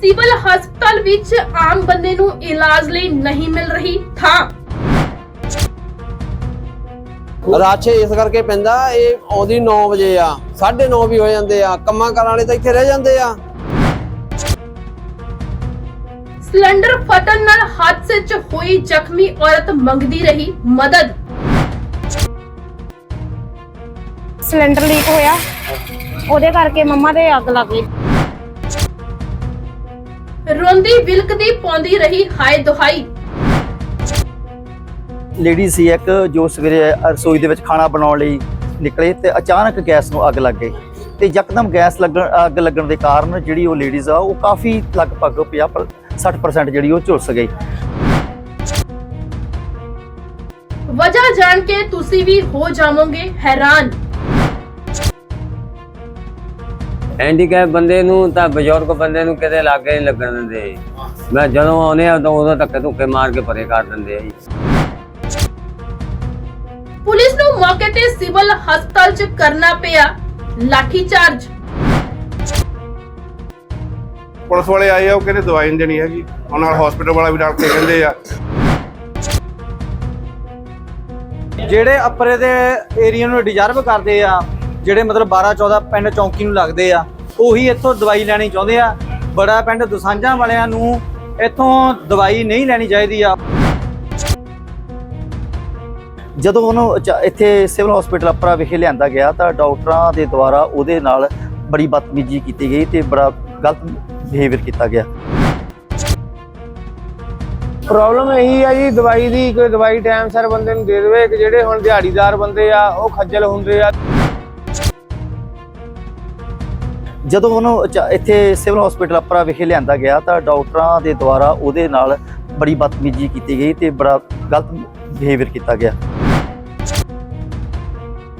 Civil ਹਸਪਤਾਲ ਵਿੱਚ ਆਮ ਬੰਦੇ ਨੂੰ ਇਲਾਜ ਲਈ ਨਹੀਂ ਮਿਲ ਰਹੀ ਥਾਂ। ਰਸ਼ ਇਸ ਕਰਕੇ ਪੈਂਦਾ ਇਹ ਆਉਂਦੀ 9 ਵਜੇ ਆ। 9:30 ਵੀ ਹੋ ਜਾਂਦੇ ਆ। ਕੰਮਾਂ ਕਰਨ ਵਾਲੇ ਤਾਂ ਇੱਥੇ ਰਹਿ ਜਾਂਦੇ ਆ। ਸਿਲੰਡਰ ਫਟਣ ਨਾਲ ਹਾਦਸੇ 'ਚ ਹੋਈ ਜ਼ਖਮੀ ਔਰਤ ਮੰਗਦੀ ਰਹੀ ਮਦਦ। ਸਿਲੰਡਰ ਲੀਕ ਹੋਇਆ। ਉਹਦੇ ਕਰਕੇ ਮੰਮਾ ਦੇ ਅੱਗ ਲੱਗ ਗਈ। ਰੋਂਦੀ ਵਿਲਕਦੀ ਪਾਉਂਦੀ ਰਹੀ ਹਾਏ ਦੁਹਾਈ। ਲੇਡੀ ਸੀ ਇੱਕ ਜੋ ਸਵੇਰੇ ਰਸੋਈ ਦੇ ਵਿੱਚ ਖਾਣਾ ਬਣਾਉਣ ਲਈ ਨਿਕਲੇ ਤੇ ਅਚਾਨਕ ਗੈਸ ਨੂੰ ਅੱਗ ਲੱਗ ਗਈ। ਤੇ ਯਕਦਮ ਗੈਸ ਲੱਗਣ ਅੱਗ ਲੱਗਣ ਦੇ ਕਾਰਨ ਜਿਹੜੀ ਉਹ ਲੇਡੀਜ਼ ਆ ਉਹ ਕਾਫੀ ਲਗਭਗ 50 ਪਰ 60% ਜਿਹੜੀ ਉਹ ਝੁਲਸ ਗਈ। ਵਜ੍ਹਾ ਜਾਣ ਕੇ ਤੁਸੀਂ ਵੀ ਹੋ ਜਾਵੋਗੇ ਹੈਰਾਨ। ਹੈਂਡੀਕੈਪ ਬੰਦੇ ਨੂੰ ਤਾਂ ਬਜ਼ੁਰਗ ਬੰਦੇ ਨੂੰ ਕਿਤੇ ਲਾਗੇ ਨਹੀਂ ਲੱਗਣ ਦਿੰਦੇ। ਮੈਂ ਜਦੋਂ ਆਉਨੇ ਆ ਤਾਂ ਉਦੋਂ ਧੱਕੇ ਧੁੱਕੇ ਮਾਰ ਕੇ ਪਰੇ ਕਰ ਦਿੰਦੇ ਆ ਜੀ। ਪੁਲਿਸ ਨੂੰ ਮੌਕੇ ਤੇ ਸਿਵਲ ਹਸਪਤਾਲ 'ਚ ਕਰਨਾ ਪਿਆ ਲਾਠੀ ਚਾਰਜ। ਪੁਲਿਸ ਵਾਲੇ ਆਏ ਆ ਉਹ ਕਹਿੰਦੇ ਦਵਾਈ ਨਹੀਂ ਦੇਣੀ ਹੈਗੀ। ਉਹਨਾਂ ਨਾਲ ਹਸਪੀਟਲ ਵਾਲਾ ਵੀ ਡਾਕਟਰ ਕਹਿੰਦੇ ਆ। ਜਿਹੜੇ ਅਪਰੇ ਦੇ ਏਰੀਆ ਨੂੰ ਡਿਜ਼ਰਵ ਕਰਦੇ ਆ ਜਿਹੜੇ ਮਤਲਬ 12 14 ਪਿੰਡ ਚੌਂਕੀ ਨੂੰ ਲੱਗਦੇ ਆ ਉਹੀ ਇੱਥੋਂ ਦਵਾਈ ਲੈਣੀ ਚਾਹੁੰਦੇ ਆ। ਬੜਾ ਪਿੰਡ ਦਸਾਂਝਾਂ ਵਾਲਿਆਂ ਨੂੰ ਇੱਥੋਂ ਦਵਾਈ ਨਹੀਂ ਲੈਣੀ ਚਾਹੀਦੀ ਆ। ਜਦੋਂ ਉਹਨੂੰ ਇੱਥੇ ਸਿਵਲ ਹਸਪੀਟਲ ਅਪਰਾ ਵਿਖੇ ਲਿਆਂਦਾ ਗਿਆ ਤਾਂ ਡਾਕਟਰਾਂ ਦੇ ਦੁਆਰਾ ਉਹਦੇ ਨਾਲ ਬੜੀ ਬਦਤਮੀਜ਼ੀ ਕੀਤੀ ਗਈ ਤੇ ਬੜਾ ਗਲਤ ਬਿਹੇਵੀਅਰ ਕੀਤਾ ਗਿਆ। ਪ੍ਰੋਬਲਮ ਇਹੀ ਆ ਜੀ ਦਵਾਈ ਦੀ ਕੋਈ ਦਵਾਈ ਟਾਈਮ ਸਿਰ ਬੰਦੇ ਨੂੰ ਦੇ ਦੇਵੇ ਕਿ ਜਿਹੜੇ ਹੁਣ ਦਿਹਾੜੀਦਾਰ ਬੰਦੇ ਆ ਉਹ ਖੱਜਲ ਹੁੰਦੇ ਆ। ਜਦੋਂ ਉਹਨੂੰ ਇੱਥੇ ਸਿਵਲ ਹਸਪੀਟਲ ਅਪਰਾ ਵਿਖੇ ਲਿਆਂਦਾ ਗਿਆ ਤਾਂ ਡਾਕਟਰਾਂ ਦੇ ਦੁਆਰਾ ਉਹਦੇ ਨਾਲ ਬੜੀ ਬਦਤਮੀਜ਼ੀ ਕੀਤੀ ਗਈ ਤੇ ਬੜਾ ਗਲਤ ਬਿਹੇਵੀਅਰ ਕੀਤਾ ਗਿਆ।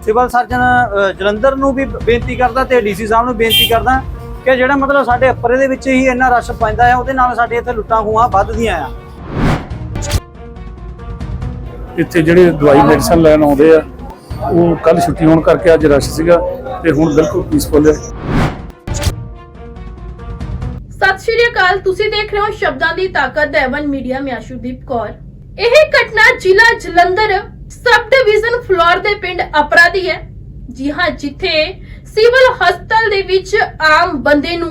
ਸਿਵਲ ਸਰਜਨ ਅ, ਜਲੰਧਰ ਨੂੰ ਵੀ ਬੇਨਤੀ ਕਰਦਾ ਤੇ ਡੀਸੀ ਸਾਹਿਬ ਨੂੰ ਬੇਨਤੀ ਕਰਦਾ ਕਿ ਜਿਹੜਾ ਮਤਲਬ ਸਾਡੇ ਅਪਰੇ ਦੇ ਵਿੱਚ ਹੀ ਇੰਨਾ ਰਸ਼ ਪੈਂਦਾ ਆ ਉਹਦੇ ਨਾਲ ਸਾਡੇ ਇੱਥੇ ਲੁੱਟਾਂ ਖੂਹਾਂ ਵੱਧਦੀਆਂ ਆ। ਇੱਥੇ ਜਿਹੜੇ ਦਵਾਈ ਮੈਡੀਸਨ ਲੈਣ ਆਉਂਦੇ ਆ ਉਹ ਕੱਲ ਛੁੱਟੀ ਹੋਣ ਕਰਕੇ ਅੱਜ ਰਸ਼ ਸੀਗਾ ਤੇ ਹੁਣ ਬਿਲਕੁਲ ਪੀਸਫੁਲ ਹੈ। ਸਤਿ ਤੁਸੀਂ ਦੇਖ ਰਹੇ ਹੋ ਸ਼ਬਦਾਂ ਦੀ ਤਾਕਤ ਦੇਵਨ ਮੀਡੀਆ ਮੈਂ ਆਸ਼ੂਦੀਪ ਕੌਰ। ਇਹ ਘਟਨਾ ਜ਼ਿਲ੍ਹਾ ਜਲੰਧਰ ਸਬ ਡਿਵੀਜ਼ਨ ਫਲੋਰ ਦੇ ਪਿੰਡ ਅਪਰਾ ਹੈ। ਜੀ ਹਾਂ, ਜਿੱਥੇ ਸਿਵਲ ਹਸਪਤਾਲ ਦੇ ਵਿੱਚ ਆਮ ਬੰਦੇ ਨੂੰ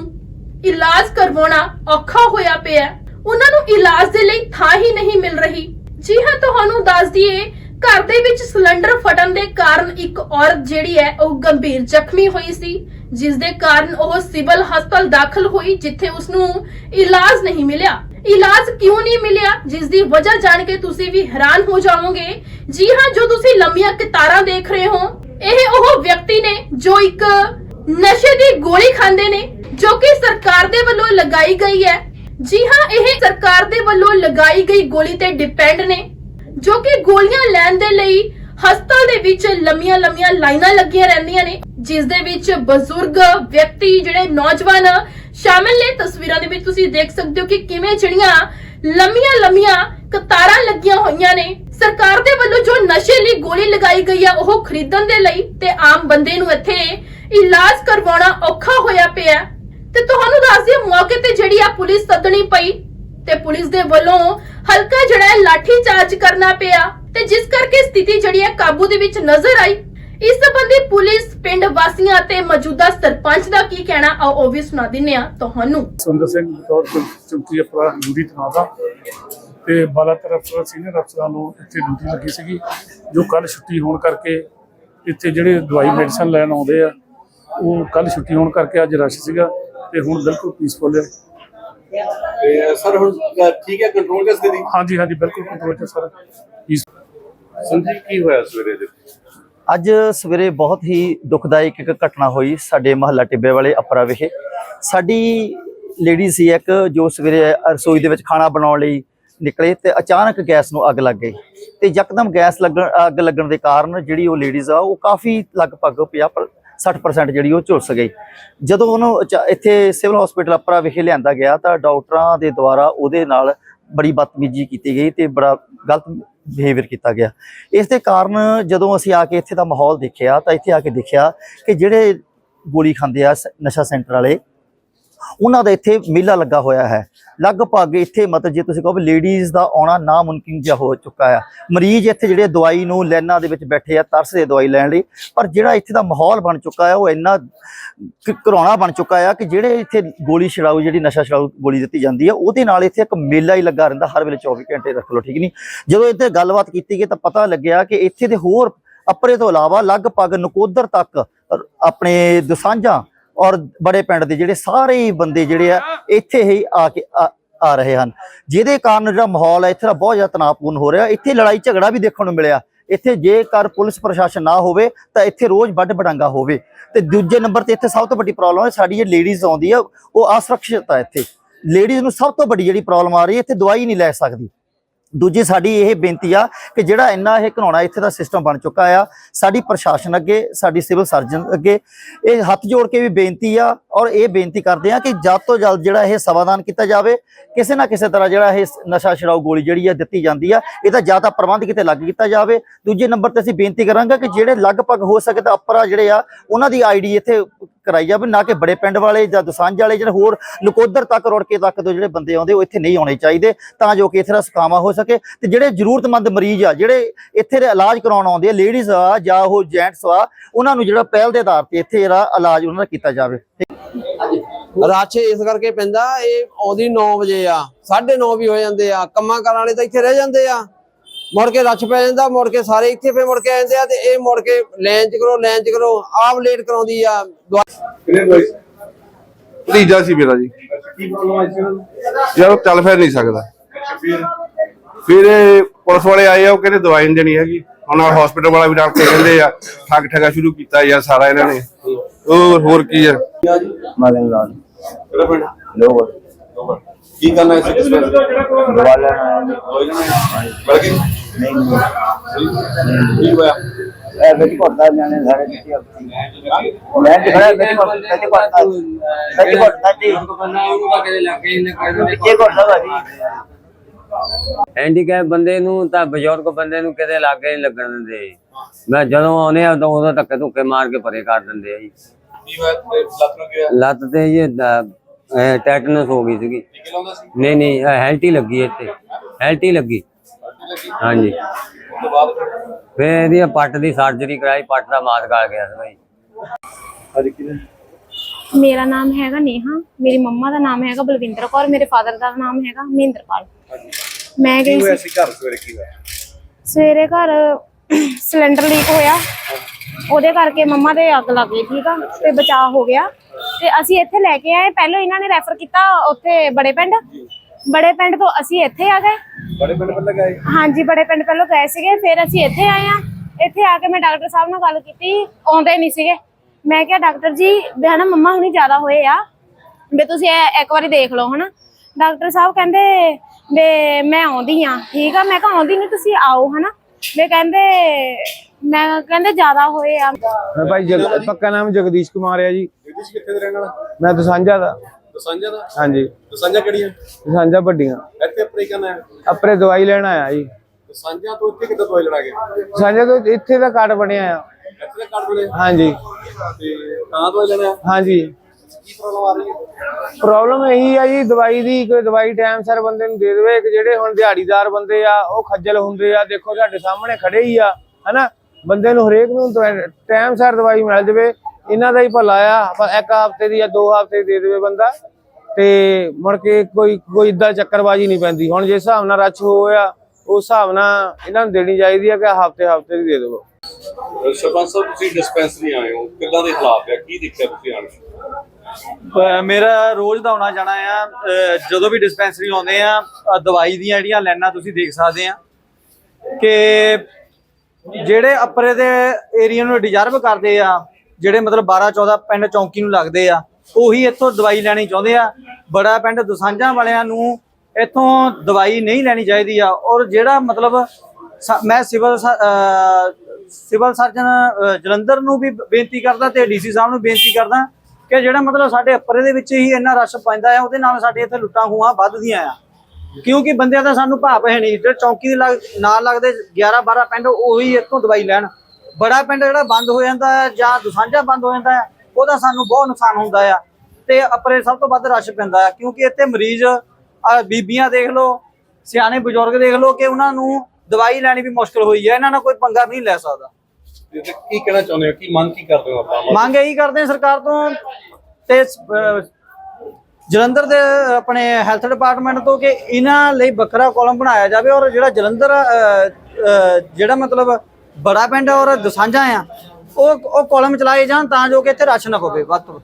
ਇਲਾਜ ਕਰਵਾਉਣਾ ਔਖਾ ਹੋਇਆ ਪਿਆ। ਹੈ। ਉਹਨਾਂ ਨੂੰ ਇਲਾਜ ਦੇ ਲਈ ਥਾਂ ਹੀ ਨਹੀਂ ਮਿਲ ਰਹੀ। ਜੀ ਹਾਂ, ਤੁਹਾਨੂੰ ਦੱਸ ਦਈਏ, ਘਰ ਦੇ ਵਿੱਚ ਸਿਲੰਡਰ ਫਟਣ ਦੇ ਕਾਰਨ ਇੱਕ ਔਰਤ ਜਿਹੜੀ ਹੈ, ਉਹ ਗੰਭੀਰ ਜ਼ਖਮੀ ਹੋਈ ਸੀ। ਜਿਸ ਦੇ ਕਾਰਨ ਉਹ ਸਿਵਲ ਹਸਪਤਾਲ ਦਾਖਲ ਹੋਈ, ਜਿੱਥੇ ਉਸ ਨੂੰ ਇਲਾਜ ਨਹੀਂ ਮਿਲਿਆ। ਇਲਾਜ ਕਿਉਂ ਨਹੀਂ ਮਿਲਿਆ? ਜਿਸ ਦੀ ਵਜ੍ਹਾ ਜਾਣ ਕੇ ਤੁਸੀਂ ਵੀ ਹੈਰਾਨ ਹੋ ਜਾਵੋਗੇ। ਜੀ ਹਾਂ, ਜੋ ਤੁਸੀਂ ਲੰਮੀਆਂ ਕਤਾਰਾਂ ਦੇਖ ਰਹੇ ਹੋ, ਇਹ ਉਹ ਵਿਅਕਤੀ ਨੇ ਜੋ ਇੱਕ ਨਸ਼ੇ ਦੀ ਗੋਲੀ ਖਾਂਦੇ ਨੇ, ਜੋ ਕਿ ਸਰਕਾਰ ਦੇ ਵੱਲੋਂ ਲਗਾਈ ਗਈ ਹੈ। ਜੀ ਹਾਂ, ਇਹ ਸਰਕਾਰ ਦੇ ਵੱਲੋਂ ਲਗਾਈ ਗਈ ਗੋਲੀ ਤੇ ਡਿਪੈਂਡ ਨੇ, ਜੋ ਕਿ ਗੋਲੀਆਂ ਲੈਣ ਦੇ ਲਈ ਹਸਪਤਾਲ ਦੇ ਵਿੱਚ ਲੰਮੀਆਂ ਲੰਮੀਆਂ ਲਾਈਨਾਂ ਲੱਗੀਆਂ ਰਹਿੰਦੀਆਂ ਨੇ। ਜਿਸ ਦੇ ਵਿੱਚ ਬਜ਼ੁਰਗ ਵਿਅਕਤੀ ਜਿਹੜੇ ਨੌਜਵਾਨ ਸ਼ਾਮਿਲ ਨੇ ਤਸਵੀਰਾਂ ਦੇ ਵਿੱਚ ਤੁਸੀਂ ਦੇਖ ਸਕਦੇ ਹੋ ਕਿ ਕਿਵੇਂ ਜਿਹੜੀਆਂ ਲੰਮੀਆਂ ਲੰਮੀਆਂ ਕਤਾਰਾਂ ਲੱਗੀਆਂ ਹੋਈਆਂ ਨੇ। ਸਰਕਾਰ ਦੇ ਵੱਲੋਂ ਜੋ ਨਸ਼ੇ ਲਈ ਗੋਲੀ ਲਗਾਈ ਗਈ ਆ, ਉਹ ਖਰੀਦਣ ਦੇ ਲਈ ਤੇ ਆਮ ਬੰਦੇ ਨੂੰ ਇੱਥੇ ਇਲਾਜ ਕਰਵਾਉਣਾ ਔਖਾ ਹੋਇਆ ਪਿਆ। ਤੇ ਤੁਹਾਨੂੰ ਦੱਸ ਦਈਏ, ਮੌਕੇ ਤੇ ਜਿਹੜੀ ਆ ਪੁਲਿਸ ਸੱਦਣੀ ਪਈ ਤੇ ਪੁਲਿਸ ਦੇ ਵੱਲੋਂ ਹਲਕਾ ਜਿਹੜਾ ਹੈ ਲਾਠੀ ਚਾਰਜ ਕਰਨਾ ਪਿਆ। ਤੇ ਜਿਸ ਕਰਕੇ ਸਥਿਤੀ ਜਿਹੜੀ ਹੈ, ਕਾਬੂ ਦੇ ਵਿੱਚ ਨਜ਼ਰ ਆਈ। ਇਸ ਸੰਬੰਧੀ ਪੁਲਿਸ ਪਿੰਡ ਵਾਸੀਆਂ ਅਤੇ ਮੌਜੂਦਾ ਸਰਪੰਚ ਦਾ ਕੀ ਕਹਿਣਾ ਆਓ ਉਹ ਵੀ ਸੁਣਾ ਦਿੰਨੇ ਆ ਤੁਹਾਨੂੰ। ਸੁੰਦਰ ਸਿੰਘ ਬਤੌਰ ਚੌ- ਚੌਂਕੀ ਅਪਰਾ ਡਿਊਟੀ ਥਾਂ ਦਾ ਤੇ ਬਾਲਾ ਤਰਫ ਸੀਨੀਅਰ ਅਫਸਰਾਂ ਨੂੰ ਇੱਥੇ ਡਿਊਟੀ ਲੱਗੀ ਸੀਗੀ ਜੋ ਕੱਲ ਛੁੱਟੀ ਹੋਣ ਕਰਕੇ ਇੱਥੇ ਜਿਹੜੇ ਦਵਾਈ ਮੈਡੀਸਨ ਲੈਣ ਆਉਂਦੇ ਆ ਉਹ ਕੱਲ ਛੁੱਟੀ ਹੋਣ ਕਰਕੇ ਅੱਜ ਰਸ਼ ਸੀਗਾ ਤੇ ਹੁਣ ਬਿਲਕੁਲ ਪੀਸਫੁਲ ਹੈ ਤੇ ਸਰ ਹੁਣ ਠੀਕ ਹੈ ਕੰਟਰੋਲ ਕਰ ਸਥਿਤੀ ਹਾਂਜੀ ਹਾਂਜੀ ਬਿਲਕੁਲ ਕੰਟਰੋਲ ਚ ਸਰ। ਸੰਜੀਵ ਕੀ ਹੋਇਆ ਸਵੇਰੇ ਦੇ? ਅੱਜ ਸਵੇਰੇ ਬਹੁਤ ਹੀ ਦੁਖਦਾਇਕ ਇੱਕ ਘਟਨਾ ਹੋਈ ਸਾਡੇ ਮਹੱਲਾ ਟਿੱਬੇ ਵਾਲੇ ਅਪਰਾ ਵਿਖੇ। ਸਾਡੀ ਲੇਡੀ ਸੀ ਇੱਕ ਜੋ ਸਵੇਰੇ ਰਸੋਈ ਦੇ ਵਿੱਚ ਖਾਣਾ ਬਣਾਉਣ ਲਈ ਨਿਕਲੇ ਤੇ ਅਚਾਨਕ ਗੈਸ ਨੂੰ ਅੱਗ ਲੱਗ ਗਈ ਤੇ ਯਕਦਮ ਗੈਸ ਲੱਗਣ, ਅੱਗ ਲੱਗਣ ਦੇ ਕਾਰਨ ਜਿਹੜੀ ਉਹ ਲੇਡੀਜ਼ ਆ, ਉਹ ਕਾਫੀ ਲਗਭਗ 50 ਪਰ 60% ਜਿਹੜੀ ਉਹ ਝੁਲਸ ਗਈ। ਜਦੋਂ ਉਹਨੂੰ ਇੱਥੇ ਸਿਵਲ ਹਸਪੀਟਲ ਅਪਰਾ ਵਿਖੇ ਲਿਆਂਦਾ ਗਿਆ ਤਾਂ ਡਾਕਟਰਾਂ ਦੇ ਦੁਆਰਾ ਉਹਦੇ ਨਾਲ ਬੜੀ ਬਦਤਮੀਜ਼ੀ ਕੀਤੀ ਗਈ ਤੇ ਬੜਾ ਗਲਤ ਬਿਹੇਵੀਅਰ ਕੀਤਾ ਗਿਆ। ਇਸ ਦੇ ਕਾਰਨ ਜਦੋਂ ਅਸੀਂ ਆ ਕੇ ਇੱਥੇ ਦਾ ਮਾਹੌਲ ਦੇਖਿਆ ਤਾਂ ਇੱਥੇ ਆ ਕੇ ਦੇਖਿਆ ਕਿ ਜਿਹੜੇ ਗੋਲੀ ਖਾਂਦੇ ਆ ਸ- ਨਸ਼ਾ ਸੈਂਟਰ ਵਾਲੇ ਉਹਨਾਂ ਦਾ ਇੱਥੇ ਮੇਲਾ ਲੱਗਾ ਹੋਇਆ ਹੈ। ਲਗਭਗ ਇੱਥੇ ਮਤਲਬ ਜੇ ਤੁਸੀਂ ਕਹੋ ਲੇਡੀਜ਼ ਦਾ ਆਉਣਾ ਨਾਮੁਮਕਿਨ ਜਿਹਾ ਹੋ ਚੁੱਕਾ ਆ ਮਰੀਜ਼ ਇੱਥੇ ਜਿਹੜੇ ਦਵਾਈ ਨੂੰ ਲਾਈਨਾਂ ਦੇ ਵਿੱਚ ਬੈਠੇ ਆ ਤਰਸਦੇ ਦਵਾਈ ਲੈਣ ਲਈ। ਪਰ ਜਿਹੜਾ ਇੱਥੇ ਦਾ ਮਾਹੌਲ ਬਣ ਚੁੱਕਾ ਆ ਉਹ ਇੰਨਾ ਕ- ਘਰਾਉਣਾ ਬਣ ਚੁੱਕਾ ਆ ਕਿ ਜਿਹੜੇ ਇੱਥੇ ਗੋਲੀ ਛਡਾਊ ਜਿਹੜੀ ਨਸ਼ਾ ਛਡਾਊ ਗੋਲੀ ਦਿੱਤੀ ਜਾਂਦੀ ਆ ਉਹਦੇ ਨਾਲ ਇੱਥੇ ਇੱਕ ਮੇਲਾ ਹੀ ਲੱਗਾ ਰਹਿੰਦਾ, ਹਰ ਵੇਲੇ 24 ਘੰਟੇ ਰੱਖ ਲਓ, ਠੀਕ ਨਹੀਂ? ਜਦੋਂ ਇੱਥੇ ਗੱਲਬਾਤ ਕੀਤੀ ਗਈ ਤਾਂ ਪਤਾ ਲੱਗਿਆ ਕਿ ਇੱਥੇ ਦੇ ਹੋਰ ਅਪਰੇ ਤੋਂ ਇਲਾਵਾ ਲਗਭਗ ਨਕੋਦਰ ਤੱਕ ਆਪਣੇ ਦਸਾਂਝਾਂ ਔਰ ਬੜੇ ਪਿੰਡ ਦੇ ਜਿਹੜੇ ਸਾਰੇ ਹੀ ਬੰਦੇ ਜਿਹੜੇ ਆ, ਇੱਥੇ ਹੀ ਆ ਕੇ ਆ- ਆ ਰਹੇ ਹਨ। ਜਿਹਦੇ ਕਾਰਨ ਜਿਹੜਾ ਮਾਹੌਲ ਹੈ ਇੱਥੇ ਦਾ ਬਹੁਤ ਜ਼ਿਆਦਾ ਤਣਾਅਪੂਰਨ ਹੋ ਰਿਹਾ। ਇੱਥੇ ਲੜਾਈ ਝਗੜਾ ਵੀ ਦੇਖਣ ਨੂੰ ਮਿਲਿਆ। ਇੱਥੇ ਜੇਕਰ ਪੁਲਿਸ ਪ੍ਰਸ਼ਾਸਨ ਨਾ ਹੋਵੇ, ਤਾਂ ਇੱਥੇ ਰੋਜ਼ ਵੱਡ ਬੜਾਂਗਾ ਹੋਵੇ। ਤੇ ਦੂਜੇ ਨੰਬਰ ਤੇ ਇੱਥੇ ਸਭ ਤੋਂ ਵੱਡੀ ਪ੍ਰੋਬਲਮ ਹੈ ਸਾਡੀ ਜਿਹੜੀ ਲੇਡੀਜ਼ ਆਉਂਦੀ ਆ, ਉਹ ਅਸੁਰੱਖਿਅਤ ਆ ਇੱਥੇ। ਲੇਡੀਜ਼ ਨੂੰ ਸਭ ਤੋਂ ਵੱਡੀ ਜਿਹੜੀ ਪ੍ਰੋਬਲਮ ਆ ਰਹੀ ਹੈ, ਇੱਥੇ ਦਵਾਈ ਨਹੀਂ ਲੈ ਸਕਦੀ। ਦੂਜੀ ਸਾਡੀ ਇਹ ਬੇਨਤੀ ਆ ਕਿ ਜਿਹੜਾ ਇੰਨਾ ਇਹ ਘਨਾਉਣਾ ਇੱਥੇ ਦਾ ਸਿਸਟਮ ਬਣ ਚੁੱਕਾ ਆ, ਸਾਡੀ ਪ੍ਰਸ਼ਾਸਨ ਅੱਗੇ, ਸਾਡੀ ਸਿਵਲ ਸਰਜਨ ਅੱਗੇ, ਇਹ ਹੱਥ ਜੋੜ ਕੇ ਵੀ ਬੇਨਤੀ ਆ ਔਰ ਇਹ ਬੇਨਤੀ ਕਰਦੇ ਆ ਕਿ ਜਲਦ ਤੋਂ ਜਲਦ ਜਿਹੜਾ ਇਹ ਸਮਾਧਾਨ ਕੀਤਾ ਜਾਵੇ, ਕਿਸੇ ਨਾ ਕਿਸੇ ਤਰ੍ਹਾਂ ਜਿਹੜਾ ਇਹ ਨਸ਼ਾ ਛਡਾਊ ਗੋਲੀ ਜਿਹੜੀ ਆ ਦਿੱਤੀ ਜਾਂਦੀ ਆ ਇਹਦਾ ਜ਼ਿਆਦਾ ਪ੍ਰਬੰਧ ਕਿਤੇ ਲੱਗ ਕੀਤਾ ਜਾਵੇ। ਦੂਜੇ ਨੰਬਰ ਤੇ ਅਸੀਂ ਬੇਨਤੀ ਕਰਾਂਗੇ ਕਿ ਜਿਹੜੇ ਲਗਭਗ ਹੋ ਸਕੇ ਤਾਂ ਅਪਰਾ ਜਿਹੜੇ ਆ, ਉਹਨਾਂ ਦੀ ਆਈਡੀ ਇੱਥੇ ਕਰਾਈ ਜਾਵੇ ਨਾ ਕਿ ਬੜੇ ਪਿੰਡ ਵਾਲੇ ਜਾਂ ਦਸਾਂਝ ਵਾਲੇ ਜਿਹੜੇ ਹੋਰ ਨਕੋਦਰ ਤੱਕ, ਰੋੜਕੇ ਤੱਕ ਤੋਂ ਜਿਹੜੇ ਬੰਦੇ ਆਉਂਦੇ, ਉਹ ਇੱਥੇ ਨਹੀਂ ਆਉਣੇ ਚਾਹੀਦੇ, ਤਾਂ ਜੋ ਕਿ ਇੱਥੇ ਦਾ ਸੁਕਾਮਾ ਹੋ ਸਕੇ। ਤੇ ਜਿਹੜੇ ਜ਼ਰੂਰਤਮੰਦ ਮਰੀਜ਼ ਆ, ਜਿਹੜੇ ਇੱਥੇ ਦੇ ਇਲਾਜ ਕਰਾਉਣ ਆਉਂਦੇ ਆ ਲੇਡੀਜ਼ ਆ ਜਾਂ ਉਹ ਜੈਂਟਸ ਆ, ਉਹਨਾਂ ਨੂੰ ਜਿਹੜਾ ਪਹਿਲ ਦੇ ਆਧਾਰ ਤੇ ਇੱਥੇ ਜਿਹੜਾ ਇਲਾਜ ਉਹਨਾਂ ਦਾ ਕੀਤਾ ਜਾਵੇ। ਰਸ਼ ਇਸ ਕਰਕੇ ਪੈਂਦਾ, ਇਹ ਆਉਂਦੀ 9 ਵਜੇ ਆ 9:30 ਵੀ ਹੋ ਜਾਂਦੇ ਆ, ਕੰਮਾਂ ਕਰਨ ਵਾਲੇ ਤਾਂ ਇੱਥੇ ਰਹਿ ਜਾਂਦੇ ਆ। ਮੁੜ ਕੇ ਰਸ਼ ਪੈ ਜਾਂਦਾ, ਮੁੜ ਕੇ ਸਾਰੇ ਇੱਥੇ ਫੇ ਮੁੜ ਕੇ ਆ ਜਾਂਦੇ ਆ, ਤੇ ਇਹ ਮੁੜ ਕੇ ਲੈਂਚ ਕਰੋ ਲੈਂਚ ਕਰੋ, ਆਪ ਲੇਟ ਕਰਾਉਂਦੀ ਆ ਦਵਾ- ਭਤੀਜਾ ਸੀ ਮੇਰਾ ਜੀ। ਯਾਰ ਉਹ ਚੱਲ ਫਿਰ ਨਹੀਂ ਸਕਦਾ। ਫਿਰ? ਇਹ ਪੁਲਿਸ ਵਾਲੇ ਆਏ ਆ ਉਹ ਕਹਿੰਦੇ ਦਵਾਈ ਨਹੀਂ ਦੇਣੀ ਹੈਗੀ। ਹੁਣ ਨਾਲ ਹਸਪੀਟਲ ਵਾਲਾ ਵੀ ਡਾਕਟਰ ਕਹਿੰਦੇ ਆ ਠੱਗ ਠਗਾ ਸ਼ੁਰੂ ਕੀਤਾ ਯਾਰ ਸਾਰਾ ਇਹਨਾਂ ਨੇ। ਉਹ ਹੋਰ ਕੀ ਆ? ਮਗਨ ਲਾਲ ਕਿਹੜਾ ਪਿੰਡ? ਲੋਗੋ ਕੀ ਕਰਨਾ ਇਸ ਦਵਾ ਲੈਣਾ ਬਲ ਕੀ? ਨਹੀਂ। ਕੀ ਹੋਇਆ? ਵਿੱਚ ਜਾਣੇ ਸਾਰੇ ਮੈਂ ਵਿੱਚ ਵਿੱਚ ਜੀ। ਭਾਜੀ ਹੈਂਡੀਕੈਪ ਬੰਦੇ ਨੂੰ ਤਾਂ ਬਜ਼ੁਰਗ ਬੰਦੇ ਨੂੰ ਕਿਤੇ ਲਾਗੇ ਨਹੀਂ ਲੱਗਣ ਦਿੰਦੇ। ਮੈਂ ਜਦੋਂ ਆਉਨੇ ਆ ਤਾਂ ਉਦੋਂ ਧੱਕੇ ਧੁੱਕੇ ਮਾਰ ਕੇ ਪਰੇ ਕਰ ਦਿੰਦੇ ਆ ਜੀ। ਲੱਤ ਨੂੰ ਕੀ ਹੋਇਆ ਲੱਤ ਤੇ ਇਹ ਟੈਟਨਸ ਹੋ ਗਈ ਸੀਗੀ। ਨਹੀਂ ਨਹੀਂ ਹੈਲਟੀ ਲੱਗੀ ਇੱਥੇ। ਹੈਲਟੀ ਲੱਗੀ। ਹਾਂਜੀ। ਉਸ ਤੋਂ ਬਾਅਦ ਫਿਰ ਇਹਦੀ ਪੱਟ ਦੀ ਸਰਜਰੀ ਕਰਾਈ ਪੱਟ ਦਾ ਮਾਸ ਗਲ ਗਿਆ ਸੀ ਅੱਜ ਕਿਹਨੇ ਮੇਰਾ ਨਾਮ ਹੈਗਾ ਨੇਹਾ ਮੇਰੀ ਮੰਮਾ ਦਾ ਨਾਮ ਹੈਗਾ ਬਲਵਿੰਦਰ ਕੌਰ ਮੇਰੇ ਫਾਦਰ ਦਾ ਨਾਮ ਹੈਗਾ ਮਹਿੰਦਰਪਾਲ। ਮੈਂ ਗਈ ਸੀ ਸੀ ਘਰ ਸਵੇਰੇ ਕੀ ਹੋਇਆ? ਸਵੇਰੇ ਘਰ ਸਿਲੰਡਰ ਲੀਕ ਹੋਇਆ। ਉਹਦੇ ਕਰਕੇ ਮੰਮਾ ਦੇ ਅੱਗ ਲੱਗ ਗਈ ਠੀਕ ਆ? ਤੇ ਬਚਾਅ ਹੋ ਗਿਆ। ਤੇ ਅਸੀਂ ਇੱਥੇ ਲੈ ਕੇ ਆਏ। ਪਹਿਲਾਂ ਇਹਨਾਂ ਨੇ ਰੈਫਰ ਕੀਤਾ ਉੱਥੇ ਬੜੇ ਪਿੰਡ। ਬੜੇ ਪਿੰਡ ਤੋਂ ਅਸੀਂ ਇੱਥੇ ਆ ਗਏ। ਬੜੇ ਪਿੰਡ ਪਹਿਲਾਂ ਗਏ? ਹਾਂਜੀ ਬੜੇ ਪਿੰਡ ਪਹਿਲਾਂ ਗਏ ਸੀਗੇ ਫਿਰ ਅਸੀਂ ਇੱਥੇ ਆਏ ਆ ਇੱਥੇ ਆ ਕੇ ਮੈਂ ਡਾਕਟਰ ਸਾਹਿਬ ਨਾਲ ਗੱਲ ਕੀਤੀ ਆਉਂਦੇ ਨਹੀਂ ਸੀਗੇ। ਮੈਂ ਕਿਹਾ ਡਾਕਟਰ ਜੀ ਵੀ ਹਨਾ ਮੰਮਾ ਹੁਣੀ ਜ਼ਿਆਦਾ ਹੋਏ ਆ। ਵੀ ਤੁਸੀਂ ਇਹ ਇੱਕ ਵਾਰੀ ਦੇਖ ਲਓ ਹਨਾ। ਡਾਕਟਰ ਸਾਹਿਬ ਕਹਿੰਦੇ ਵੀ ਮੈਂ ਆਉਂਦੀ ਆ ਠੀਕ ਆ ਮੈਂ ਕਿਹਾ ਆਉਂਦੀ ਨਹੀਂ ਤੁਸੀਂ ਆਓ ਹਨਾ। ਵੀ ਕਹਿੰਦੇ ਮੈਂ ਕਹਿੰਦੇ ਜ਼ਿਆਦਾ ਹੋਏ ਆ। ਮੈਂ ਭਾਈ ਜਗ ਪੱਕਾ ਨਾਮ ਜਗਦੀਸ਼ ਕੁਮਾਰ ਹੈ ਜੀ। ਜਗਦੀਸ਼ ਕਿੱਥੇ ਦੇ ਰਹਿਣ ਵਾਲਾ? ਮੈਂ ਦਸਾਂਝਾ ਦਾ। ਦਸਾਂਜਾ ਦਾ? ਹਾਂਜੀ। ਦਸਾਂਜਾ ਕਿਹੜੀਆਂ? ਦਸਾਂਝਾ ਵੱਡੀਆਂ। ਇੱਥੇ ਆਪਣੇ ਕਰਨਾ ਹੈ ਦਵਾਈ ਲੈਣ ਆਇਆ ਜੀ। ਦਸਾਂਜਾ ਤੋਂ ਇੱਥੇ ਕਿੱਦਾਂ ਦਵਾਈ ਲੜਾ ਗਏ ਦਸਾਂਝਾ ਤੋਂ ਇੱਥੇ ਦਾ ਕਾਰਡ ਬਣਿਆ ਆ। ਇੱਥੇ ਦੇ ਕਾਰਡ ਬਣੇ ਹਾਂਜੀ। ਤੇ ਤਾਂ ਦਵਾਈ ਲੈਣਾ? ਹਾਂਜੀ। ਕੀ ਪ੍ਰੋਬਲਮ ਆ ਰਹੀ ਹੈ? ਪ੍ਰੋਬਲਮ ਇਹੀ ਆ ਜੀ ਦਵਾਈ ਦੀ ਕੋਈ ਦਵਾਈ ਟਾਈਮ ਸਿਰ ਬੰਦੇ ਨੂੰ ਦੇ ਦੇਵੇ ਕਿ ਜਿਹੜੇ ਹੁਣ ਦਿਹਾੜੀਦਾਰ ਬੰਦੇ ਆ ਉਹ ਖੱਜਲ ਹੁੰਦੇ ਆ ਦੇਖੋ ਤੁਹਾਡੇ ਸਾਹਮਣੇ ਖੜੇ ਹੀ ਆ ਹਨਾ? ਬੰਦੇ ਨੂੰ ਹਰੇਕ ਨੂੰ ਟਾਈਮ ਸਿਰ ਦਵਾਈ ਮਿਲ ਜਾਵੇ ਇਹਨਾਂ ਦਾ ਹੀ ਭਲਾ ਆ। ਪਰ ਇੱਕ ਹਫ਼ਤੇ ਦੀ ਜਾਂ ਦੋ ਹਫ਼ਤੇ ਦੀ ਦੇ ਦੇਵੇ ਬੰਦਾ। ਤੇ ਮੁੜ ਕੇ ਕੋਈ ਕੋਈ ਇਦਾਂ ਚੱਕਰਬਾਜੀ ਨਹੀਂ ਪੈਂਦੀ। ਹੁਣ ਜਿਸ ਹਿਸਾਬ ਨਾਲ ਰੱਛ ਹੋਇਆ ਉਸ ਹਿਸਾਬ ਨਾਲ ਇਹਨਾਂ ਨੂੰ ਦੇਣੀ ਚਾਹੀਦੀ ਆ ਕਿ ਹਫ਼ਤੇ ਹਫ਼ਤੇ ਦੀ ਦੇ ਦੇਵੋ। ਸਰਪੰਚ ਸਾਹਿਬ ਤੁਸੀਂ ਡਿਸਪੈਂਸਰੀ ਆਏ ਹੋ। ਕਿੱਦਾਂ ਦੇ ਹਾਲਾਤ ਆ? ਕੀ ਦੇਖਿਆ ਤੁਸੀਂ ਆਣ ਕੇ ਅਹ ਮੇਰਾ ਰੋਜ਼ ਦਾ ਆਉਣਾ ਜਾਣਾ ਆ। ਜਦੋਂ ਵੀ ਡਿਸਪੈਂਸਰੀ ਆਉਂਦੇ ਆ ਦਵਾਈ ਦੀਆਂ ਜਿਹੜੀਆਂ ਲਾਈਨਾਂ ਤੁਸੀਂ ਦੇਖ ਸਕਦੇ ਆ ਕਿ ਜਿਹੜੇ ਅੱਪਰੇ ਦੇ ਏਰੀਆ ਨੂੰ ਡਿਜ਼ਰਵ ਕਰਦੇ ਆ ਜਿਹੜੇ ਮਤਲਬ 12 14 ਪਿੰਡ ਚੌਂਕੀ ਨੂੰ ਲੱਗਦੇ ਆ, ਉਹੀ ਇੱਥੋਂ ਦਵਾਈ ਲੈਣੀ ਚਾਹੁੰਦੇ ਆ। ਬੜਾ ਪਿੰਡ ਦਸਾਂਝਾਂ ਵਾਲਿਆਂ ਨੂੰ ਇੱਥੋਂ ਦਵਾਈ ਨਹੀਂ ਲੈਣੀ ਚਾਹੀਦੀ ਆ। ਔਰ ਜਿਹੜਾ ਮਤਲਬ ਮੈਂ ਸਿਵਲ ਸਿਵਲ ਸਰਜਨ ਜਲੰਧਰ ਨੂੰ ਵੀ ਬੇਨਤੀ ਕਰਦਾ ਤੇ ਡੀਸੀ ਸਾਹਿਬ ਨੂੰ ਬੇਨਤੀ ਕਰਦਾ ਕਿ ਜਿਹੜਾ ਮਤਲਬ ਸਾਡੇ ਅੱਪਰੇ ਦੇ ਵਿੱਚ ਹੀ ਇੰਨਾ ਰਸ਼ ਪੈਂਦਾ ਆ, ਉਹਦੇ ਨਾਲ ਸਾਡੇ ਇੱਥੇ ਲੁੱਟਾਂ ਖੂਹਾਂ ਵੱਧਦੀਆਂ ਆ। ਕਿਉਂਕਿ ਬੰਦਿਆਂ ਦਾ ਸਾਨੂੰ ਭਾਪ ਹੈ ਨਹੀਂ, ਜਿਹੜੇ ਚੌਂਕੀ ਦੇ ਲੱਗ- ਨਾਲ ਲੱਗਦੇ 11 12 ਪਿੰਡ, ਉਹੀ ਇੱਥੋਂ ਦਵਾਈ ਲੈਣ। ਬੜਾ ਪਿੰਡ ਜਿਹੜਾ ਬੰਦ ਹੋ ਜਾਂਦਾ ਹੈ ਜਾਂ ਦੁਸਾਂਝਾ ਬੰਦ ਹੋ ਜਾਂਦਾ ਹੈ ਉਹਦਾ ਸਾਨੂੰ ਬਹੁਤ ਨੁਕਸਾਨ ਹੁੰਦਾ ਆ। ਤੇ ਅਪਰੇ ਸਭ ਤੋਂ ਵੱਧ ਰਸ਼ ਪੈਂਦਾ ਹੈ ਕਿਉਂਕਿ ਇੱਥੇ ਮਰੀਜ਼ ਬੀਬੀਆਂ ਦੇਖ ਲਓ ਸਿਆਣੇ ਬਜ਼ੁਰਗ ਦੇਖ ਲਓ ਕਿ ਉਹਨਾਂ ਨੂੰ ਦਵਾਈ ਲੈਣੀ ਵੀ ਮੁਸ਼ਕਲ ਹੋਈ ਹੈ ਇਹਨਾਂ ਨਾਲ ਕੋਈ ਪੰਗਾ ਨਹੀਂ ਲੈ ਸਕਦਾ। ਕੀ ਕਹਿਣਾ ਚਾਹੁੰਦੇ ਹੋ? ਕੀ ਮੰਗ ਕੀ ਕਰਦੇ ਹੋ ਆਪਾਂ? ਮੰਗ ਇਹੀ ਕਰਦੇ ਹਾਂ ਸਰਕਾਰ ਤੋਂ ਤੇ ਜਲੰਧਰ ਦੇ ਆਪਣੇ ਹੈਲਥ ਡਿਪਾਰਟਮੈਂਟ ਤੋਂ ਕਿ ਇਹਨਾਂ ਲਈ ਵੱਖਰਾ ਕਾਲਮ ਬਣਾਇਆ ਜਾਵੇ ਔਰ ਜਿਹੜਾ ਜਲੰਧਰ ਜਿਹੜਾ ਮਤਲਬ ਬੜਾ ਪਿੰਡ ਔਰ ਦਸਾਂਝਾ ਆ। ਉਹ ਉਹ ਕਾਲਮ ਚਲਾਏ ਜਾਣ ਤਾਂ ਜੋ ਕਿ ਇੱਥੇ ਰਸ਼ ਨਾ ਪਵੇ ਵੱਧ ਤੋਂ ਵੱਧ।